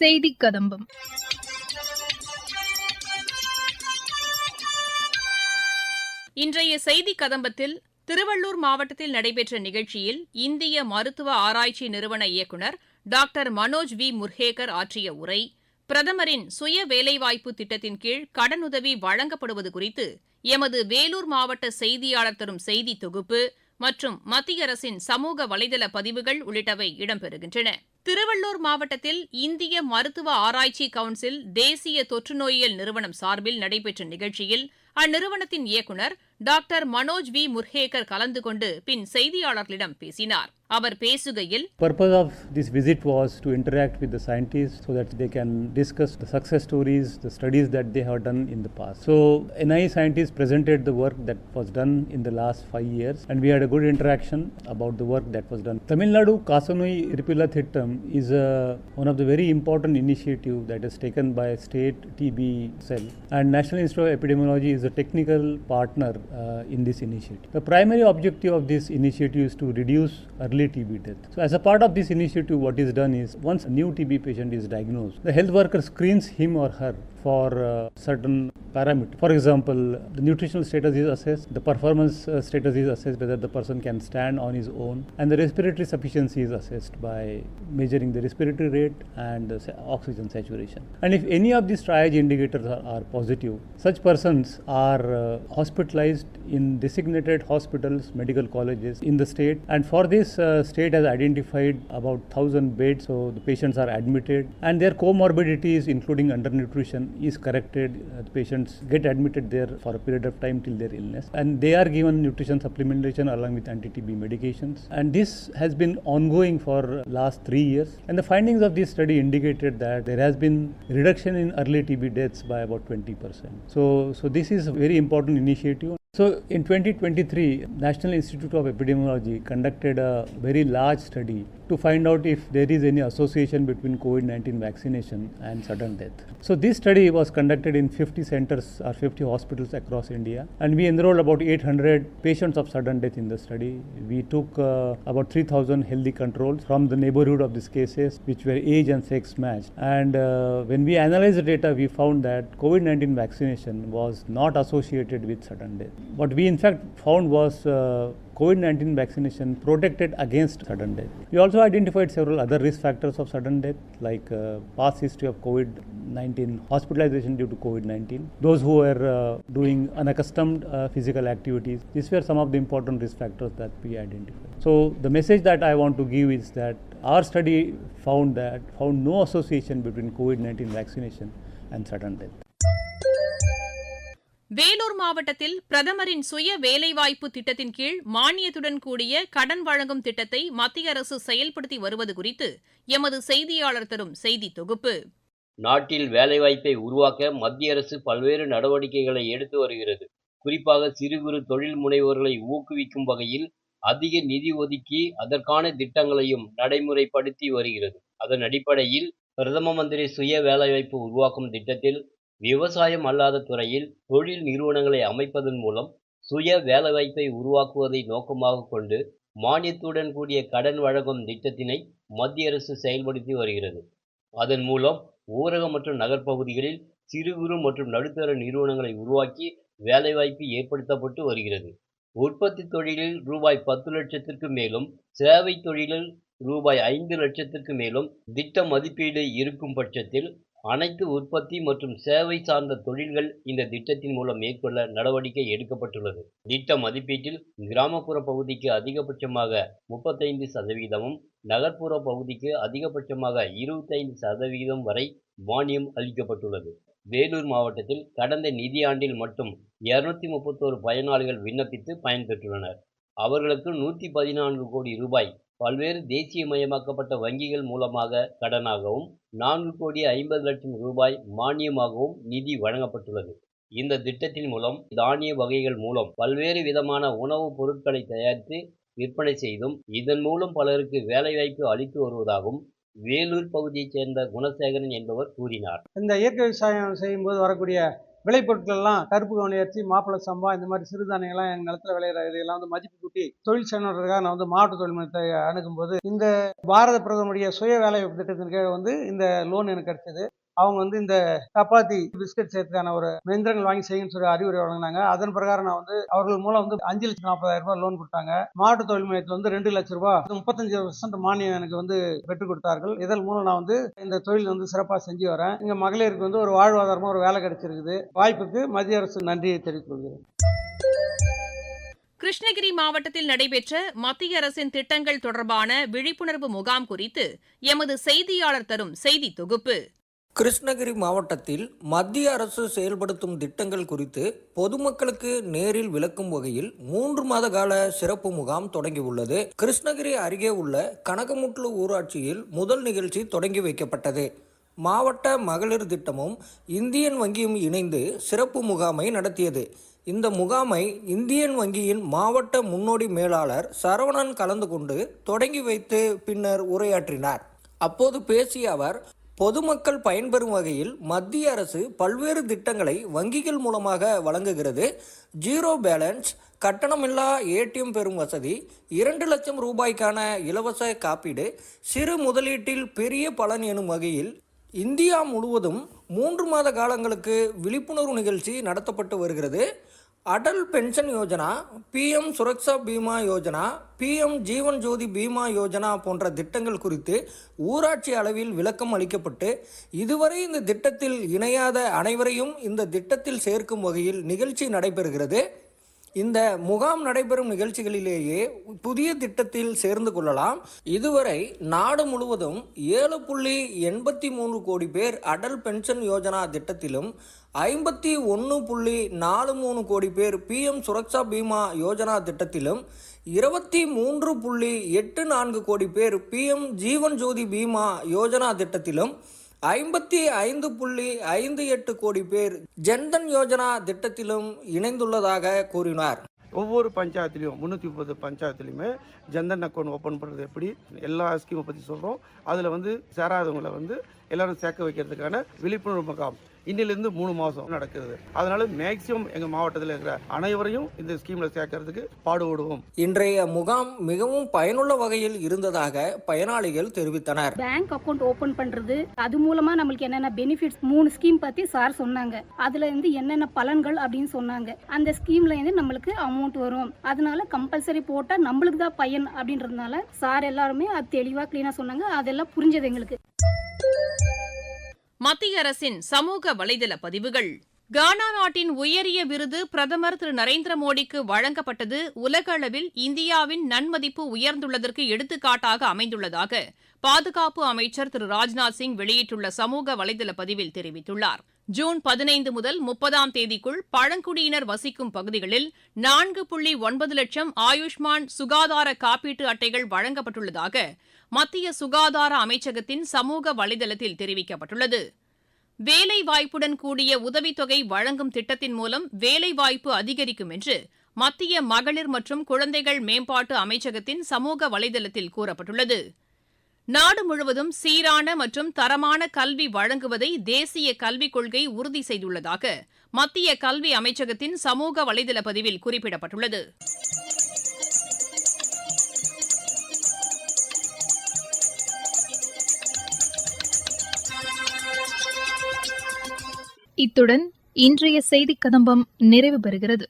செய்தி கதம்பம். இன்றைய செய்தி கதம்பத்தில் திருவள்ளூர் மாவட்டத்தில் நடைபெற்ற நிகழ்ச்சியில் இந்திய மருத்துவ ஆராய்ச்சி நிறுவன இயக்குநர் டாக்டர் மனோஜ் வி. முர்ஹேகர் ஆற்றிய உரை பிரதமரின் சுய வேலைவாய்ப்பு திட்டத்தின் கீழ் கடனுதவி வழங்கப்படுவது குறித்து எமது வேலூர் மாவட்ட செய்தியாளர் தரும் செய்தி தொகுப்பு மற்றும் மத்திய அரசின் சமூக வலைதள பதிவுகள் உள்ளிட்டவை இடம்பெறுகின்றன. திருவள்ளூர் மாவட்டத்தில் இந்திய மருத்துவ ஆராய்ச்சி கவுன்சில் தேசிய தொற்றுநோயியல் நிறுவனம் சார்பில் நடைபெற்ற நிகழ்ச்சியில் அந்நிறுவனத்தின் இயக்குநர் டாக்டர் மனோஜ் வி முர்ஹேகர் கலந்து கொண்டு பின் செய்தியாளர்களிடம் பேசினார் அவர் பேசுகையில் purpose of this visit was to interact with the scientists so that they can discuss the success stories, the studies that they have done in the past. So, NI scientists presented the work that was done in the last five years, and we had a good interaction about the work that was done. Tamil Nadu Kasanui Irpila Thittam is a, one of the very important initiative that is taken by state TB cell, and National Institute of Epidemiology is a technical partner uh, in this initiative. The primary objective of this initiative is to reduce early TB death. So, as a part of this initiative, what is done is once a new TB patient is diagnosed, the health worker screens him or her for uh, certain parameters. For example, the nutritional status is assessed, the performance uh, status is assessed whether the person can stand on his own, and the respiratory sufficiency is assessed by measuring the respiratory rate and the oxygen saturation. And if any of these triage indicators are, are positive, such persons are uh, hospitalized in designated hospitals, medical colleges in the state. And for this, uh, state has identified about 1000 beds, so the patients are admitted, and their comorbidities, including undernutrition, is corrected. Uh, the patients get admitted there for a period of time till their illness, and they are given nutrition supplementation along with anti-TB medications. And this has been ongoing for last three years. And the findings of this study indicated that there has been reduction in early TB deaths by about 20%. So, so this is a very important initiative. So in 2023, National Institute of Epidemiology conducted a very large study to find out if there is any association between COVID-19 vaccination and sudden death. So this study was conducted in 50 centers or 50 hospitals across India and we enrolled about 800 patients of sudden death in the study. We took uh, about 3000 healthy controls from the neighborhood of these cases which were age and sex matched and uh, when we analyzed the data we found that COVID-19 vaccination was not associated with sudden death. What we in fact found was uh, COVID 19 vaccination protected against sudden death. We also identified several other risk factors of sudden death, like uh, past history of COVID 19 hospitalization due to COVID 19, those who were uh, doing unaccustomed uh, physical activities. These were some of the important risk factors that we identified. So, the message that I want to give is that our study found that found no association between COVID 19 vaccination and sudden death. Vellore மாவட்டத்தில் பிரதமரின் சுய வேலைவாய்ப்பு திட்டத்தின் கீழ் மானியத்துடன் கூடிய கடன் வழங்கும் திட்டத்தை மத்திய அரசு செயல்படுத்தி வருவது குறித்து எமது செய்தியாளர் தரும் செய்தி தொகுப்பு. நாட்டில் வேலைவாய்ப்பை உருவாக்க மத்திய அரசு பல்வேறு நடவடிக்கைகளை எடுத்து வருகிறது. குறிப்பாக சிறு குறு தொழில் முனைவோர்களை ஊக்குவிக்கும் வகையில் அதிக நிதி ஒதுக்கி அதற்கான திட்டங்களையும் நடைமுறைப்படுத்தி வருகிறது. அதன் அடிப்படையில் பிரதம மந்திரி சுய வேலைவாய்ப்பு உருவாக்கும் திட்டத்தில் விவசாயம் அல்லாத துறையில் தொழில் நிறுவனங்களை அமைப்பதன் மூலம் சுய வேலைவாய்ப்பை உருவாக்குவதை நோக்கமாக கொண்டு மானியத்துடன் கூடிய கடன் வழங்கும் திட்டத்தினை மத்திய அரசு செயல்படுத்தி வருகிறது. அதன் மூலம் ஊரக மற்றும் நகர்ப்பகுதிகளில் சிறு குறு மற்றும் நடுத்தர நிறுவனங்களை உருவாக்கி வேலைவாய்ப்பு ஏற்படுத்தப்பட்டு வருகிறது. உற்பத்தி தொழிலில் ரூபாய் பத்து லட்சத்திற்கு மேலும் சேவை தொழிலில் ரூபாய் ஐந்து லட்சத்திற்கு மேலும் திட்ட மதிப்பீடு இருக்கும் பட்சத்தில் அனைத்து உற்பத்தி மற்றும் சேவை சார்ந்த தொழில்கள் இந்த திட்டத்தின் மூலம் மேற்கொள்ள நடவடிக்கை எடுக்கப்பட்டுள்ளது. திட்ட மதிப்பீட்டில் கிராமப்புற பகுதிக்கு அதிகபட்சமாக முப்பத்தைந்து சதவீதமும் நகர்ப்புற பகுதிக்கு அதிகபட்சமாக இருபத்தைந்து சதவீதம் வரை மானியம் அளிக்கப்பட்டுள்ளது. வேலூர் மாவட்டத்தில் கடந்த நிதியாண்டில் மட்டும் இருநூத்தி முப்பத்தோரு பயனாளிகள் விண்ணப்பித்து பயன்பெற்றுள்ளனர். அவர்களுக்கு நூற்றி பதினான்கு கோடி ரூபாய் பல்வேறு தேசியமயமாக்கப்பட்ட வங்கிகள் மூலமாக கடனாகவும் நான்கு கோடி ஐம்பது லட்சம் ரூபாய் மானியமாகவும் நிதி வழங்கப்பட்டுள்ளது. இந்த திட்டத்தின் மூலம் தானிய வகைகள் மூலம் பல்வேறு விதமான உணவுப் பொருட்களை தயாரித்து விற்பனை செய்தும் இதன் மூலம் பலருக்கு வேலைவாய்ப்பு அளித்து வருவதாகவும் வேலூர் பகுதியைச் சேர்ந்த குணசேகரன் என்பவர் கூறினார். இந்த இயற்கை விவசாயம் செய்யும்போது வரக்கூடிய விளைபொருட்கள் எல்லாம் கருப்பு கவனி அரிசி மாப்பிளை சம்பா இந்த மாதிரி சிறுதானியங்கள்லாம் எங்கள் நிலத்தில் விளையிற இதையெல்லாம் வந்து மதிப்பு கூட்டி தொழில் செய்யணுன்றதுக்காக நான் வந்து மாவட்ட தொழில் மையத்தை அணுகும்போது இந்த பாரத பிரதமருடைய சுய வேலைவாய்ப்பு திட்டத்தின் கீழ் வந்து இந்த லோன் எனக்கு கிடைச்சது. அவங்க வந்து இந்த சப்பாத்தி பிஸ்கட் சேர்த்துக்கான ஒரு மெந்திரங்கள் வாங்கி செய்யுன்னு சொல்லி அறிவுரை வழங்கினாங்க. அதன் பிரகாரம் நான் வந்து அவர்கள் மூலம் வந்து அஞ்சு லட்சம் நாற்பதாயிரம் ரூபாய் லோன் கொடுத்தாங்க. மாவட்ட தொழில் மையத்தில் வந்து ரெண்டு லட்சம் ரூபாய் முப்பத்தஞ்சு பர்சன்ட் மானியம் எனக்கு வந்து பெற்றுக் கொடுத்தார்கள். இதன் மூலம் நான் வந்து இந்த தொழில் வந்து சிறப்பாக செஞ்சு வரேன். இங்கே மகளிருக்கு வந்து ஒரு வாழ்வாதாரமாக ஒரு வேலை கிடைச்சிருக்குது. வாய்ப்புக்கு மத்திய அரசு நன்றியை தெரிவித்துக் கொள்கிறேன். கிருஷ்ணகிரி மாவட்டத்தில் நடைபெற்ற மத்திய அரசின் திட்டங்கள் தொடர்பான விழிப்புணர்வு முகாம் குறித்து எமது செய்தியாளர் தரும் செய்தி தொகுப்பு. கிருஷ்ணகிரி மாவட்டத்தில் மத்திய அரசு செயல்படுத்தும் திட்டங்கள் குறித்து பொதுமக்களுக்கு நேரில் விளக்கும் வகையில் மூன்று மாத கால சிறப்பு முகாம் தொடங்கியுள்ளது. கிருஷ்ணகிரி அருகே உள்ள கனகமுட்லு ஊராட்சியில் முதல் நிகழ்ச்சி தொடங்கி வைக்கப்பட்டது. மாவட்ட மகளிர் திட்டமும் இந்தியன் வங்கியும் இணைந்து சிறப்பு முகாமை நடத்தியது. இந்த முகாமை இந்தியன் வங்கியின் மாவட்ட முன்னோடி மேலாளர் சரவணன் கலந்து கொண்டு தொடங்கி வைத்து பின்னர் உரையாற்றினார். அப்போது பேசிய அவர் பொதுமக்கள் பயன்பெறும் வகையில் மத்திய அரசு பல்வேறு திட்டங்களை வங்கிகள் மூலமாக வழங்குகிறது. ஜீரோ பேலன்ஸ் கட்டணமில்லா ஏடிஎம் பெறும் வசதி இரண்டு லட்சம் ரூபாய்க்கான இலவச காப்பீடு சிறு முதலீட்டில் பெரிய பலன் எனும் வகையில் இந்தியா முழுவதும் மூன்று மாத காலங்களுக்கு விழிப்புணர்வு நிகழ்ச்சி நடத்தப்பட்டு வருகிறது. Atal pension Yojana PM Suraksha Bima Yojana PM Jeevan Jyoti Bima Yojana போன்ற திட்டங்கள் குறித்து ஊராட்சி அளவில் விளக்கம் அளிக்கப்பட்டு இதுவரை இந்த திட்டத்தில் இணையாத அனைவரையும் இந்த திட்டத்தில் சேர்க்கும் வகையில் நிகழ்ச்சி நடைபெறுகிறது. இந்த முகாம் நடைபெறும் நிகழ்ச்சிகளிலேயே புதிய திட்டத்தில் சேர்ந்து கொள்ளலாம். இதுவரை நாடு முழுவதும் ஏழு புள்ளி எண்பத்தி மூன்று கோடி பேர் அடல் பென்ஷன் யோஜனா திட்டத்திலும் ஐம்பத்தி ஒன்று புள்ளி நாலு மூணு கோடி பேர் பிஎம் சுரக்ஷா பீமா யோஜனா திட்டத்திலும் இருபத்தி மூன்று புள்ளி எட்டு நான்கு கோடி பேர் பிஎம் ஜீவன் ஜோதி பீமா யோஜனா திட்டத்திலும் ஐம்பத்தி ஐந்து புள்ளி ஐந்து எட்டு கோடி பேர் ஜன்தன் யோஜனா திட்டத்திலும் இணைந்துள்ளதாக கூறினார். ஒவ்வொரு பஞ்சாயத்துலையும் முந்நூற்றி முப்பது பஞ்சாயத்துலையுமே ஜன்தன் அக்கௌண்ட் ஓப்பன் பண்ணுறது எப்படி? எல்லா ஸ்கீமை பற்றி சொல்கிறோம் அதில் வந்து சேராதவங்களை வந்து எல்லோரும் சேர்க்க வைக்கிறதுக்கான விழிப்புணர்வு முகாம் இன்னிலிருந்து மூணு மாதம் நடக்குது அதனால மேக்சிமம் எங்கள் மாவட்டத்தில் இருக்கிற அனைவரையும் இந்த ஸ்கீமில் சேர்க்கறதுக்கு பாடுபடுவோம். இன்றைய முகாம் மிகவும் பயனுள்ள வகையில் இருந்ததாக பயனாளிகள் தெரிவித்தனர். பேங்க் அக்கவுண்ட் ஓபன் பண்றது அது மூலமா நம்மளுக்கு என்னென்ன பெனிஃபிட்ஸ் மூணு ஸ்கீம் பத்தி சார் சொன்னாங்க. அதுல இருந்து என்னென்ன பலன்கள் அப்படின்னு சொன்னாங்க. அந்த ஸ்கீம்ல இருந்து நம்மளுக்கு அமௌண்ட் வரும். அதனால கம்பல்சரி போட்டா நம்மளுக்கு தான் பயன் அப்படின்றதுனால சார் எல்லாருமே அது தெளிவா கிளீனா சொன்னாங்க. அதெல்லாம் புரிஞ்சது எங்களுக்கு. மத்திய அரசின் சமூக வலைதள பதிவுகள். கானா நாட்டின் உயரிய விருது பிரதமர் திரு நரேந்திர மோடிக்கு வழங்கப்பட்டது உலக அளவில் இந்தியாவின் நன்மதிப்பு உயர்ந்துள்ளதற்கு எடுத்துக்காட்டாக அமைந்துள்ளதாக பாதுகாப்பு அமைச்சர் திரு ராஜ்நாத் சிங் வெளியிட்டுள்ள சமூக வலைதள பதிவில் தெரிவித்துள்ளார். ஜூன் பதினைந்து முதல் முப்பதாம் தேதிக்குள் பழங்குடியினர் வசிக்கும் பகுதிகளில் நான்கு புள்ளி ஒன்பது லட்சம் ஆயுஷ்மான் சுகாதார காப்பீட்டு அட்டைகள் வழங்கப்பட்டுள்ளதாக மத்திய சுகாதார அமைச்சகத்தின் சமூக வலைதளத்தில் தெரிவிக்கப்பட்டுள்ளது. வேலைவாய்ப்புடன் கூடிய உதவித்தொகை வழங்கும் திட்டத்தின் மூலம் வேலைவாய்ப்பு அதிகரிக்கும் என்று மத்திய மகளிர் மற்றும் குழந்தைகள் மேம்பாட்டு அமைச்சகத்தின் சமூக வலைதளத்தில் கூறப்பட்டுள்ளது. நாடு முழுவதும் சீரான மற்றும் தரமான கல்வி வழங்குவதை தேசிய கல்விக் கொள்கை உறுதி செய்துள்ளதாக மத்திய கல்வி அமைச்சகத்தின் சமூக வலைதள பதிவில் குறிப்பிடப்பட்டுள்ளது. இத்துடன் இன்றைய செய்திக் கதம்பம் நிறைவு பெறுகிறது.